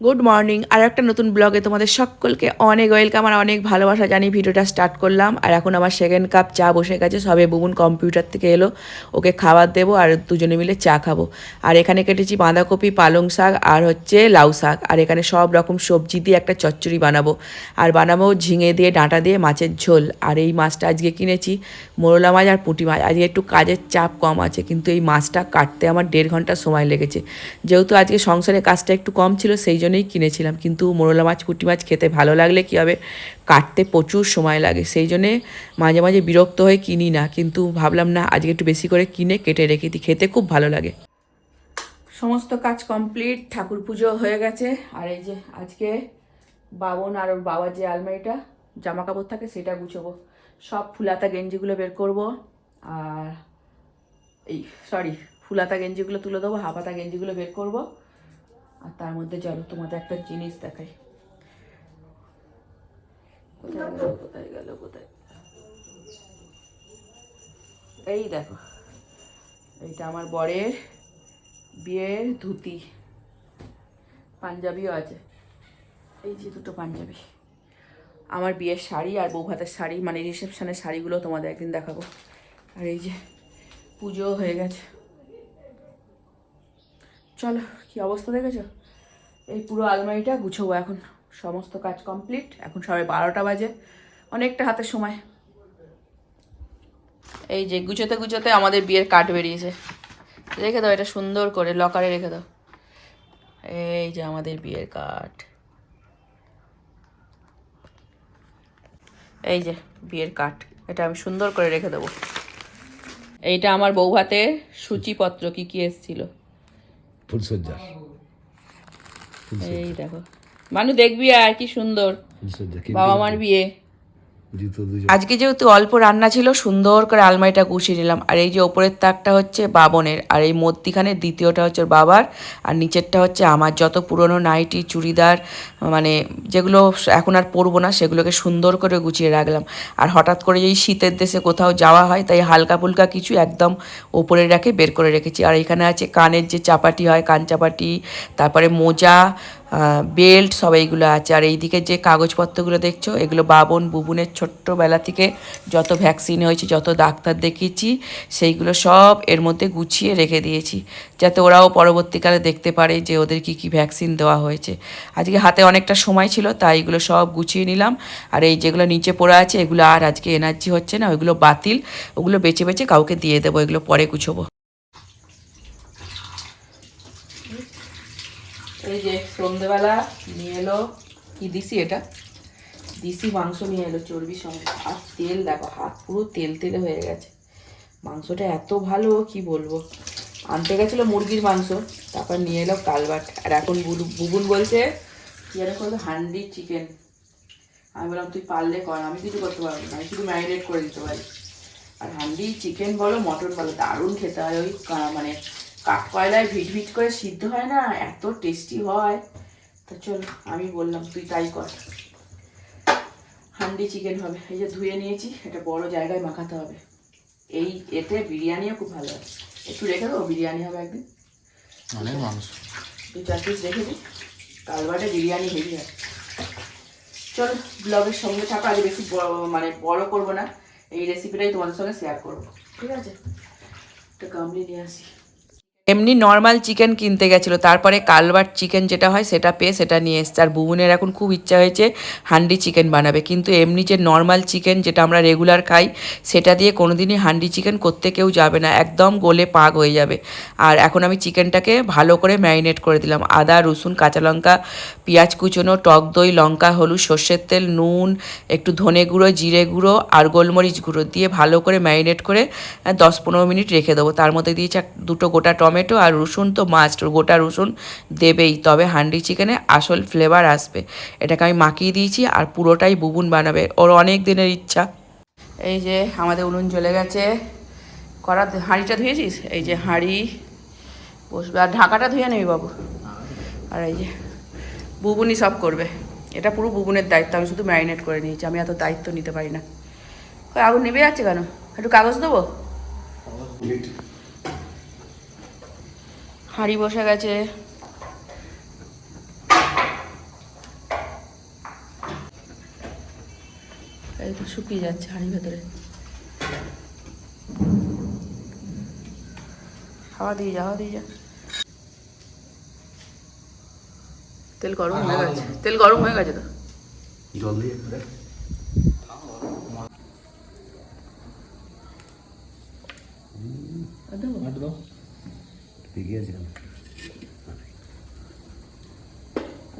Good morning আর একটা নতুন ব্লগে তোমাদের সকলকে অনেক ওয়েলকাম আর অনেক ভালোবাসা জানি ভিডিওটা স্টার্ট করলাম। আর এখন আমার সেকেন্ড কাপ চা বসে গেছে, সবে বুবুন কম্পিউটার থেকে এলো। ওকে খাবার দেবো আর দুজনে মিলে চা খাব। আর এখানে কেটেছি বাঁধাকপি, পালং শাক আর হচ্ছে লাউ শাক। আর এখানে সব রকম সবজি দিয়ে একটা চচ্চড়ি বানাবো। আর বানাবো ঝিঙে দিয়ে, ডাঁটা দিয়ে মাছের ঝোল। আর এই মাছটা আজকে কিনেছি মোরলা মাছ আর পুঁটি মাছ। আজকে একটু কাজের চাপ কম আছে, কিন্তু এই মাছটা কাটতে আমার দেড় ঘণ্টা সময় লেগেছে। যেহেতু আজকে সংসারে কাজটা একটু কম ছিল, সেই জন্যই কিনেছিলাম। কিন্তু মোরলা মাছ, পুঁটি মাছ খেতে ভালো লাগলে কী হবে? কাটতে প্রচুর সময় লাগে। সেই জন্যে মাঝে মাঝে বিরক্ত হয়ে কিনি না। কিন্তু ভাবলাম, না, আজকে একটু বেশি করে কিনে কেটে রেখে দিই। খেতে খুব ভালো লাগে। সমস্ত কাজ কমপ্লিট। ঠাকুর পুজো হয়ে গেছে। আর এই যে আজকে বাবন আর ওর বাবার যে আলমারিটা জামা কাপড় থাকে সেটা গুছোবো। সব ফুলাতা গেঞ্জিগুলো বের করব। আর এই, সরি, ফুলাতা গেঞ্জিগুলো তুলে দেবো হাফাতা গেঞ্জিগুলো বের করব। আর তার মধ্যে চলো তোমাদের একটা জিনিস দেখাই। কোথায় কোথায় কোথায় এই দেখো, এইটা আমার বরের বিয়ের ধুতি। পাঞ্জাবিও আছে। এই যে দুটো পাঞ্জাবি। আমার বিয়ের শাড়ি আর বউ ভাতের শাড়ি মানে রিসেপশনের শাড়িগুলো তোমাদের একদিন দেখাবো। আর এই যে পুজো হয়ে গেছে। চলো, কি অবস্থা দেখেছ? এই পুরো আলমারিটা গুছবো এখন। সমস্ত কাজ কমপ্লিট এখন সবাই বারোটা বাজে, অনেকটা হাতের সময়। এই যে গুছোতে গুছোতে আমাদের বিয়ের কাঠ বেরিয়েছে। রেখে দাও, এটা সুন্দর করে লকারে রেখে দাও। এই যে আমাদের বিয়ের কাঠ এই যে বিয়ের কাঠ এটা আমি সুন্দর করে রেখে দেবো। এইটা আমার বউ ভাতের সূচিপত্র কি কি এসছিল। ফুলসজ্জা এই দেখো। মানু দেখবি আর কি সুন্দর। বাবা মার বিয়ে। আজকে যেহেতু অল্প রান্না ছিল, সুন্দর করে আলমারিটা গুছিয়ে নিলাম। আর এই যে ওপরের তাকটা হচ্ছে বাবনের, আর এই মধ্যিখানে দ্বিতীয়টা হচ্ছে বাবার, আর নিচেরটা হচ্ছে আমার। যত পুরনো নাইটি, চুড়িদার মানে যেগুলো এখন আর পরবো না, সেগুলোকে সুন্দর করে গুছিয়ে রাখলাম। আর হঠাৎ করে এই শীতের দেশে কোথাও যাওয়া হয়, তাই হালকা ফুলকা কিছু একদম ওপরে রেখে বের করে রেখেছি। আর এখানে আছে কানের যে চাপাটি হয়, কান চাপাটি, তারপরে মোজা বেল্ট, সব এইগুলো আছে। আর এইদিকে যে কাগজপত্রগুলো দেখছ, এগুলো বাবন বুবুনের ছোট্টবেলা থেকে যত ভ্যাকসিন হয়েছে, যত ডাক্তার দেখিয়েছি, সেইগুলো সব এর মধ্যে গুছিয়ে রেখে দিয়েছি, যাতে ওরাও পরবর্তীকালে দেখতে পারে যে ওদের কি কি ভ্যাকসিন দেওয়া হয়েছে। আজকে হাতে অনেকটা সময় ছিল, তাই এগুলো সব গুছিয়ে নিলাম। আর এই যেগুলো নিচে পড়ে আছে, এগুলো আর আজকে এনার্জি হচ্ছে না, ওইগুলো বাতিল, ওগুলো বেছে বেছে কাউকে দিয়ে দেবো, এগুলো পরে গুছোবো। এই যে সন্ধেবেলা নিয়ে এলো, কি দিছি এটা? দিছি মাংস নিয়ে এলো চর্বির সঙ্গে। আর তেল দেখো, হাত পুরো তেল তেলে হয়ে গেছে। মাংসটা এত ভালো, কি বলব? আনতে গেছিল মুরগির মাংস, তারপর নিয়ে এলো কালবাট। আর এখন বুবু- বুবুন বলছে, কি যেন করল, হান্ডি চিকেন। আমি বললাম, তুই পারলে কর, আমি কিছু করতে পারব না, আমি শুধু ম্যারিনেট করে দিতে পারি। আর হান্ডি চিকেন বলো মটন বলো, দারুণ খেতে হয় ওই মানে কাঠ কয়লায় ভিট ভিট করে সিদ্ধ হয় না? এত টেস্টি হয়। তো চল আমি বললাম তুই তাই কর। হান্ডি চিকেন হবে। এই যে ধুয়ে নিয়েছি এটা বড় জায়গায় মাখাতে হবে। এই এতে বিরিয়ানিও খুব ভালো হয়। একটু রেখে দেবো বিরিয়ানি হবে একদিন। অনেক মাংস। দু চার পিস রেখে দিই। কালবাটে বিরিয়ানি হেভি হয় চলো ব্লগের সঙ্গে থাকো। আজ বেশি মানে বড় করব না। এই রেসিপিটাই তোমাদের সঙ্গে শেয়ার করব। ঠিক আছে? একটা গামলি নিয়ে আসি। এমনি নর্মাল চিকেন কিনতে গেছিল, তারপরে কালবার চিকেন যেটা হয় সেটা পেয়ে সেটা নিয়ে এসছে। আর বুবুনের এখন খুব ইচ্ছা হয়েছে হান্ডি চিকেন বানাবে, কিন্তু এমনি যে নর্মাল চিকেন যেটা আমরা রেগুলার খাই, সেটা দিয়ে কোনোদিনই হান্ডি চিকেন করতে কেউ যাবে না, একদম গোলে পাক হয়ে যাবে। আর এখন আমি চিকেনটাকে ভালো করে ম্যারিনেট করে দিলাম। আদা, রসুন, কাঁচা লঙ্কা, পেঁয়াজ কুচোনো, টক দই, লঙ্কা, হলুদ, সর্ষের তেল, নুন, একটু ধনে গুঁড়ো, জিরে গুঁড়ো আর গোলমরিচ গুঁড়ো দিয়ে ভালো করে ম্যারিনেট করে দশ পনেরো মিনিট রেখে দেবো। তার মধ্যে দিয়েছি দুটো গোটা টমেটো আর রসুন তো মাস্ট গোটা রসুন দেবেই। তবে হান্ডি চিকেনে আসল ফ্লেভার আসবে। এটাকে আমি মাখিয়ে দিয়েছি আর পুরোটাই বুবুন বানাবে। ওর অনেক দিনের ইচ্ছা। এই যে আমাদের উনুন জ্বলে গেছে। করা হাঁড়িটা ধুয়েছিস? এই যে হাঁড়ি বসবে। আর ঢাকাটা ধুয়ে নেবি বাবু। আর এই যে বুবুনি সব করবে। এটা পুরো বুবুনের দায়িত্ব। আমি শুধু ম্যারিনেট করে নিয়েছি। আমি এত দায়িত্ব নিতে পারি না। আগুন নেবে যাচ্ছে কেন? একটু কাগজ দেবো? হাঁড়ি বসে গেছে। শুকিয়ে যাচ্ছে হাঁড়ির ভেতরে। হাওয়া দিয়ে যা দিয়ে যা। তেল গরম হয়ে গেছে। তেল গরম হয়ে গেছে তো? জল দিয়ে এগিয়ে আছে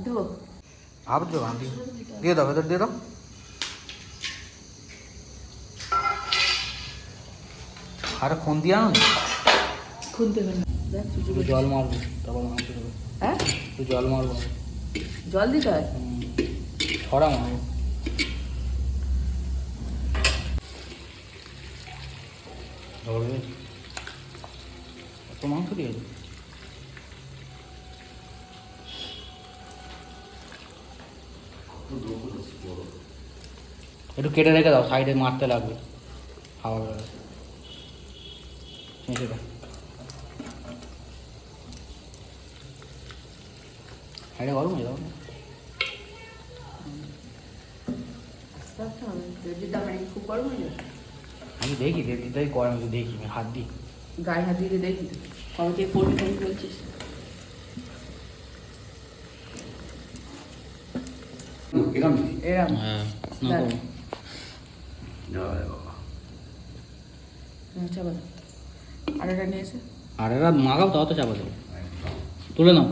দেবো? ভাবছ দিয়ে দিয়ে দাও ভেতর দিয়ে দাও। আরে ফোন দিয়ে আনো না? খুনতে না। দেখ চুচু একটু জল মারবো তারপর মাংস দেবো। হ্যাঁ? জল মারবো। জল দিতে হয়? ছড়া মারবো। ধরবে মাংস দিয়েছে একটু কেটে রেখে দাও সাইডে মারতে লাগবে। বেরোবে চেঁচে সাইডে গরম হয়ে যাও আমি দেখি দেখি গরম দেখি আমি হাত দিই। গায়ে হাত দিয়ে দেখি। কবে থেকে পড়বি তুমি বলছিস? হ্যাঁ এরা মাগাও তাও তো চাপা দেবো। তুলে নাও।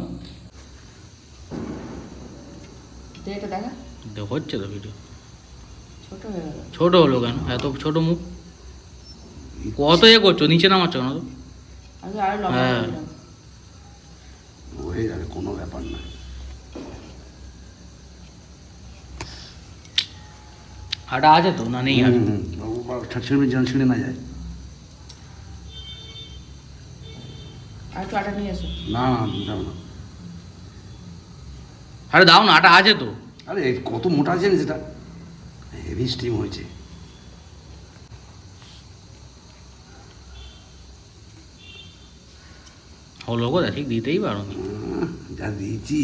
এটা দেখা। দেখো হচ্ছে তো ভিডিও ছোট হয়ে গেল। ছোট হলো কেন? এত ছোট মুখ। কত এ করছ? নিচে নামাচ্ছ কেন তো? হ্যাঁ। হয়ে যাবে কোনো ব্যাপার না। হাটা আছে তো না নেই ছিঁড়ে না যায়। আটা না না না। আরে দাও না আটা আছে তো। আরে কত মোটা আছে না সেটা হেভি স্টিম হয়েছে। হলো কথা ঠিক দিতেই পারো নি। যা দিয়েছি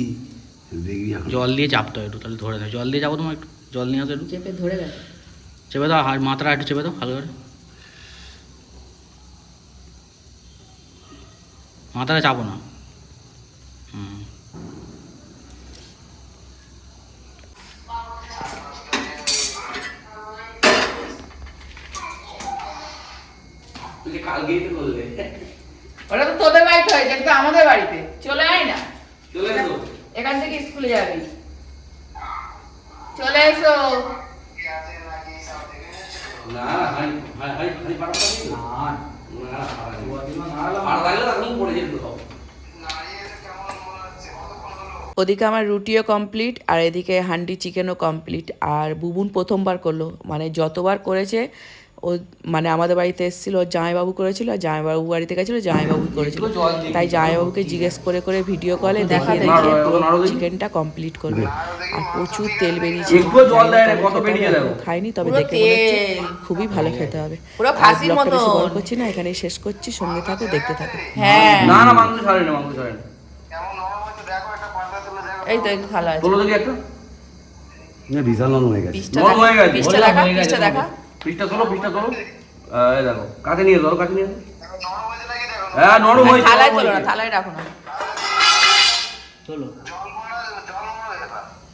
দেখবি জল দিয়ে চাপতে হয় একটু তাহলে ধরে দেয় জল দিয়ে যাব তোমার একটু জল নিয়ে আসো একটু। চেপে ধরে গেছে। চেপে দাও আর মাথাটা একটু চেপে দাও ভালো করে। মাথাটা চাপো না। হুম। কালকেই তো করলে ওটা তো তোদের বাড়িতে হয়েছে এটা তো আমাদের বাড়িতে। চলে আয় না। চলে এসো। এখান থেকে স্কুলে যাবি। চলে এসো। না হাই হাই হাই হাই পাড়া পাড়া নেই তো? না না পাড়া লাগলে তখন পড়ে যেত ওদিকে আমার রুটিও কমপ্লিট আর এদিকে হান্ডি চিকেনও কমপ্লিট আর বুবুন প্রথমবার করল। মানে যতবার করেছে ও মানে আমাদের বাড়িতে এসেছিল ওর জামাইবাবু করেছিল আর জামাইবাবু বাড়িতে গেছিল জামাইবাবু করেছিল। তাই জামাইবাবুকে জিজ্ঞেস করে করে ভিডিও কলে দেখিয়ে দেখিয়ে পুরো চিকেনটা কমপ্লিট করবে। আর প্রচুর তেল বেরিয়েছে। দেখো। খাইনি তবে দেখে মনে হচ্ছে খুবই ভালো খেতে হবে। পুরো ব্লগটা বেশি বড় করছি না এখানেই শেষ করছি সঙ্গে থাকো দেখতে থাকো। হ্যাঁ। না না মাংস ছাড়ে না মাংস ছাড়ে না এই তো একটু ভালো আছে। তোলো দেখি একটা। না বিশাল নরম হয়ে গেছে। নরম হয়ে গেছে। পিসটা দেখা পিসটা দেখা। পিসটা চলো ফ্রিজটা চলো এই দেখো কাছে নিয়ে ধরো কাছে নিয়ে হ্যাঁ নরম হয়েছে থালায় চলো না থালায় রাখো না। চলো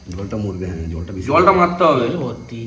জলটা মরবে হ্যাঁ জলটা বেশি জলটা মারতে হবে। ভর্তি